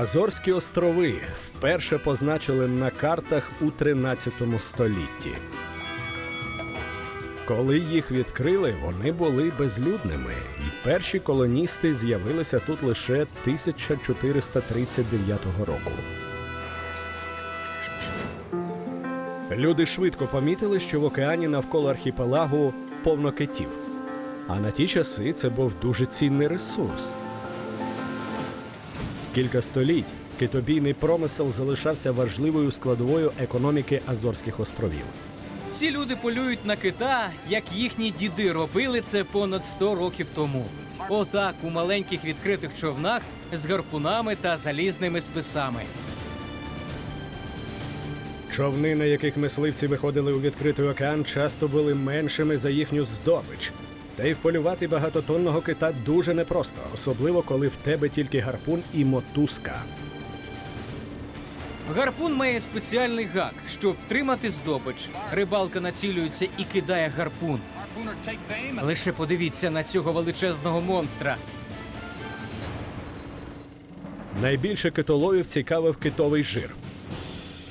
Азорські острови вперше позначили на картах у 13 столітті. Коли їх відкрили, вони були безлюдними, і перші колоністи з'явилися тут лише 1439 року. Люди швидко помітили, що в океані навколо архіпелагу повно китів. А на ті часи це був дуже цінний ресурс. Кілька століть китобійний промисел залишався важливою складовою економіки Азорських островів. Ці люди полюють на кита, як їхні діди робили це понад 100 років тому. Отак у маленьких відкритих човнах з гарпунами та залізними списами. Човни, на яких мисливці виходили у відкритий океан, часто були меншими за їхню здобич. Та й вполювати багатотонного кита дуже непросто, особливо коли в тебе тільки гарпун і мотузка. Гарпун має спеціальний гак, щоб втримати здобич. Рибалка націлюється і кидає гарпун. Лише подивіться на цього величезного монстра. Найбільше китоловів цікавив китовий жир.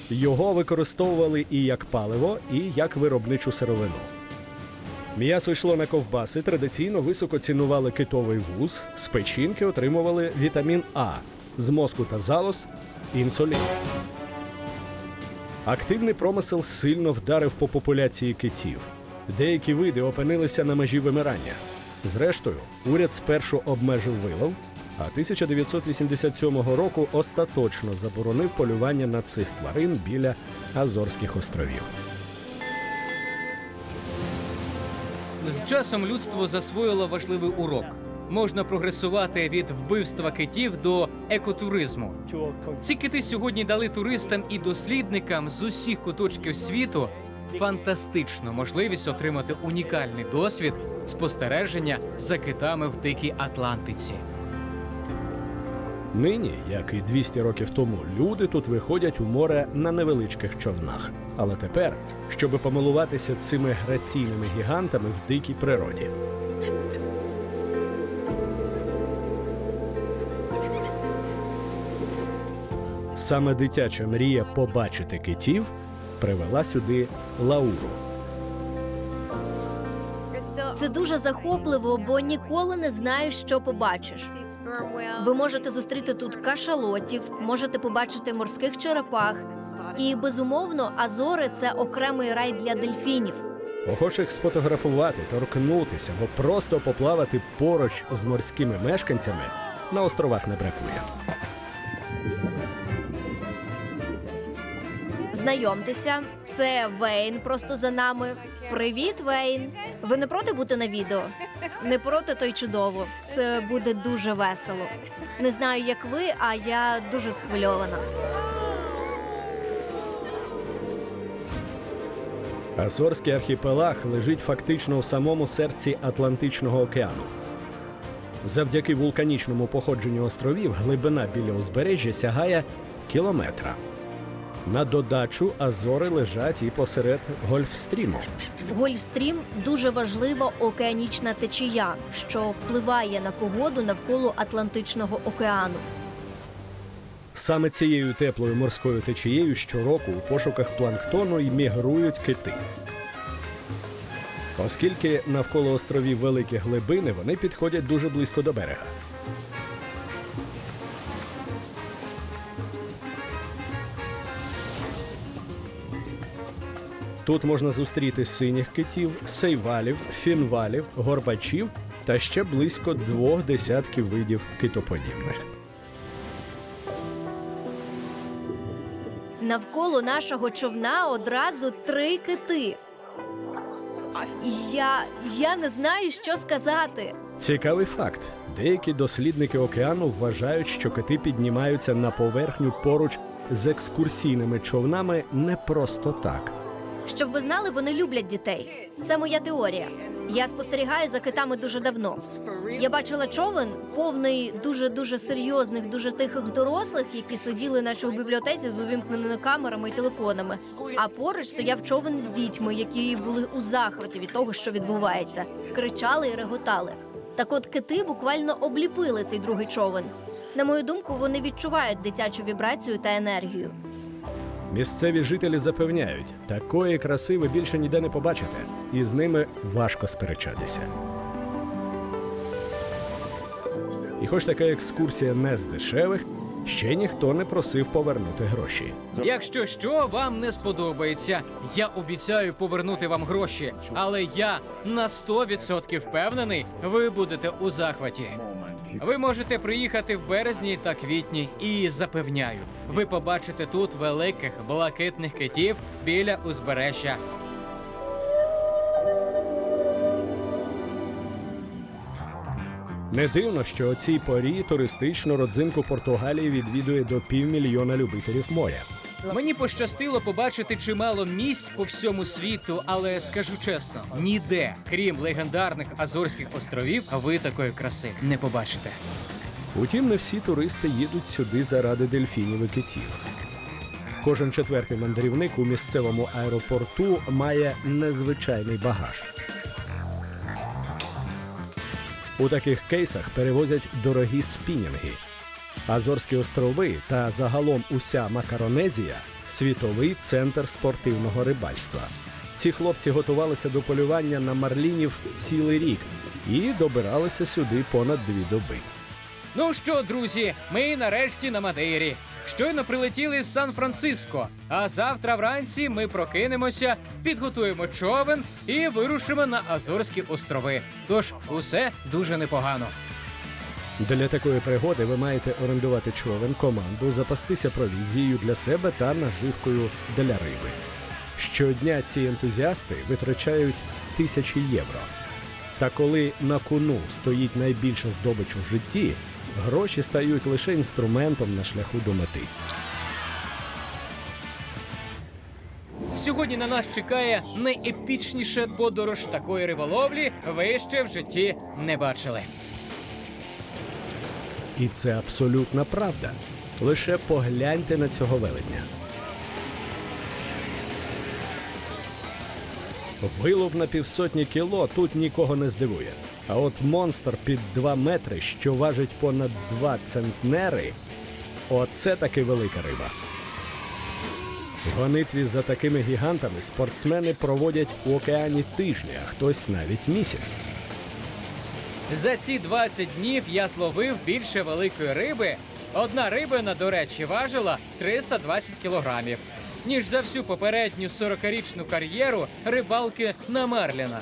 Його використовували і як паливо, і як виробничу сировину. М'ясо йшло на ковбаси, традиційно високо цінували китовий вуз, з печінки отримували вітамін А, з мозку та залоз інсулін. Активний промисел сильно вдарив по популяції китів. Деякі види опинилися на межі вимирання. Зрештою, уряд спершу обмежив вилов, а 1987 року остаточно заборонив полювання на цих тварин біля Азорських островів. З часом людство засвоїло важливий урок. Можна прогресувати від вбивства китів до екотуризму. Ці кити сьогодні дали туристам і дослідникам з усіх куточків світу фантастичну можливість отримати унікальний досвід спостереження за китами в дикій Атлантиці. Нині, як і 200 років тому, люди тут виходять у море на невеличких човнах. Але тепер, щоби помилуватися цими граційними гігантами в дикій природі. Саме дитяча мрія побачити китів привела сюди Лауру. Це дуже захопливо, бо ніколи не знаєш, що побачиш. Ви можете зустріти тут кашалотів, можете побачити морських черепах. І безумовно, Азори це окремий рай для дельфінів. Охочих сфотографувати, торкнутися або просто поплавати поруч з морськими мешканцями на островах не бракує. Знайомтеся, це Вейн просто за нами. Привіт, Вейн. Ви не проти бути на відео? Не проти, то й чудово. Це буде дуже весело. Не знаю, як ви, а я дуже схвильована. Азорський архіпелаг лежить фактично у самому серці Атлантичного океану. Завдяки вулканічному походженню островів глибина біля узбережжя сягає кілометра. На додачу Азори лежать і посеред Гольфстріму. Гольфстрім дуже важлива океанічна течія, що впливає на погоду навколо Атлантичного океану. Саме цією теплою морською течією щороку у пошуках планктону й мігрують кити. Оскільки навколо островів великі глибини, вони підходять дуже близько до берега. Тут можна зустріти синіх китів, сейвалів, фінвалів, горбачів та ще близько двох десятків видів китоподібних. Навколо нашого човна одразу три кити. Я, я не знаю, що сказати. Цікавий факт. Деякі дослідники океану вважають, що кити піднімаються на поверхню поруч з екскурсійними човнами не просто так. Щоб ви знали, вони люблять дітей. Це моя теорія. Я спостерігаю за китами дуже давно. Я бачила човен, повний дуже дуже серйозних, дуже тихих дорослих, які сиділи, наче у бібліотеці з увімкненими камерами і телефонами. А поруч стояв човен з дітьми, які були у захваті від того, що відбувається, кричали і реготали. Так от кити буквально обліпили цей другий човен. На мою думку, вони відчувають дитячу вібрацію та енергію. Місцеві жителі запевняють, такої краси ви більше ніде не побачите, і з ними важко сперечатися. І хоч така екскурсія не з дешевих, ще ніхто не просив повернути гроші. Якщо що вам не сподобається, я обіцяю повернути вам гроші. Але я на 100% впевнений, ви будете у захваті. Ви можете приїхати в березні та квітні, і запевняю, ви побачите тут великих блакитних китів біля узбережжя. Не дивно, що о цій порі туристичну родзинку Португалії відвідує до півмільйона любителів моря. Мені пощастило побачити чимало місць по всьому світу, але скажу чесно, ніде, крім легендарних Азорських островів, ви такої краси не побачите. Утім, не всі туристи їдуть сюди заради дельфінів і китів. Кожен четвертий мандрівник у місцевому аеропорту має незвичайний багаж. У таких кейсах перевозять дорогі спінінги. Азорські острови та загалом уся Макаронезія світовий центр спортивного рибальства. Ці хлопці готувалися до полювання на марлінів цілий рік і добиралися сюди понад дві доби. Ну що, друзі, ми нарешті на Мадейрі. Щойно прилетіли з Сан-Франциско. А завтра вранці ми прокинемося, підготуємо човен і вирушимо на Азорські острови. Тож усе дуже непогано. Для такої пригоди ви маєте орендувати човен, команду, запастися провізією для себе та наживкою для риби. Щодня ці ентузіасти витрачають тисячі євро. Та коли на кону стоїть найбільша здобич у житті, гроші стають лише інструментом на шляху до мети. Сьогодні на нас чекає найепічніша подорож такої риболовлі. Ви ще в житті не бачили. І це абсолютна правда. Лише погляньте на цього велетня. Вилов на півсотні кіло тут нікого не здивує. А от монстр під 2 метри, що важить понад 2 центнери, оце таки велика риба. В гонитві за такими гігантами спортсмени проводять у океані тижні, а хтось навіть місяць. За ці 20 днів я зловив більше великої риби. Одна рибина, до речі, важила 320 кілограмів, ніж за всю попередню 40-річну кар'єру рибалки на Мерліна.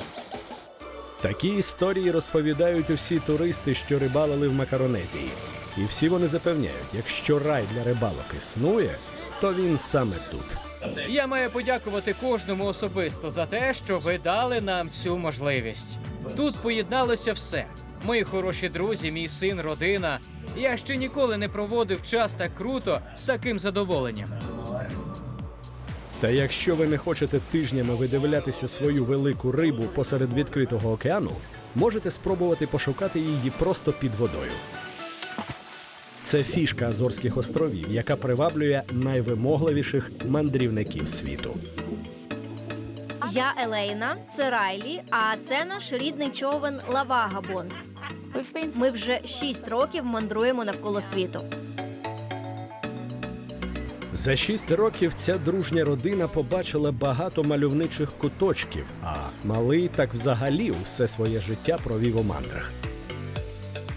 Такі історії розповідають усі туристи, що рибалили в Макаронезії. І всі вони запевняють, якщо рай для рибалок існує, то він саме тут. Я маю подякувати кожному особисто за те, що ви дали нам цю можливість. Тут поєдналося все: мої хороші друзі, мій син, родина. Я ще ніколи не проводив час так круто з таким задоволенням. Та якщо ви не хочете тижнями видивлятися свою велику рибу посеред відкритого океану, можете спробувати пошукати її просто під водою. Це фішка Азорських островів, яка приваблює найвимогливіших мандрівників світу. Я Елейна, це Райлі, а це наш рідний човен Лавага Бонд. Ми вже шість років мандруємо навколо світу. За шість років ця дружня родина побачила багато мальовничих куточків, а малий так взагалі все своє життя провів у мандрах.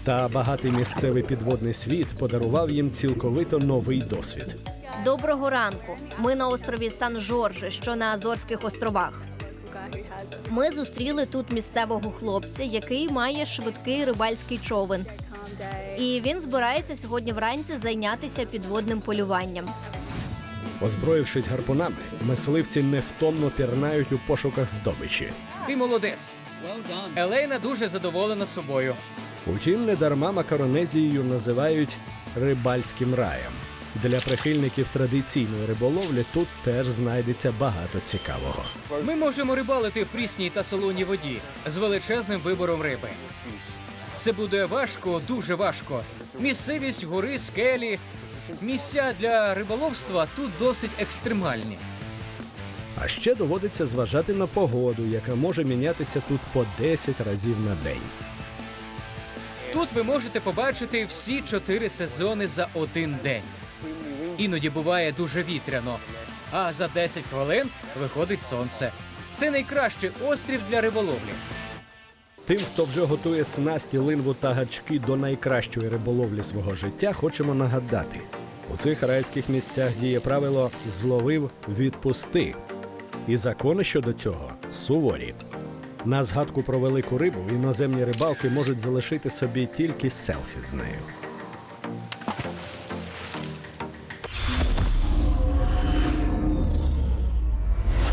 Та багатий місцевий підводний світ подарував їм цілковито новий досвід. Доброго ранку. Ми на острові Сан-Жорже, що на Азорських островах. Ми зустріли тут місцевого хлопця, який має швидкий рибальський човен. І він збирається сьогодні вранці зайнятися підводним полюванням. Озброївшись гарпунами, мисливці невтомно пірнають у пошуках здобичі. Ти молодець. Елейна дуже задоволена собою. Утім, недарма Макаронезією називають рибальським раєм. Для прихильників традиційної риболовлі тут теж знайдеться багато цікавого. Ми можемо рибалити в прісній та солоній воді з величезним вибором риби. Це буде важко, дуже важко. Місцевість гори, скелі. Місця для риболовства тут досить екстремальні. А ще доводиться зважати на погоду, яка може мінятися тут по 10 разів на день. Тут ви можете побачити всі чотири сезони за один день. Іноді буває дуже вітряно, а за 10 хвилин виходить сонце. Це найкращий острів для риболовлі. Тим, хто вже готує снасті, линву та гачки до найкращої риболовлі свого життя, хочемо нагадати: у цих райських місцях діє правило зловив відпусти. І закони щодо цього суворі. На згадку про велику рибу іноземні рибалки можуть залишити собі тільки селфі з нею.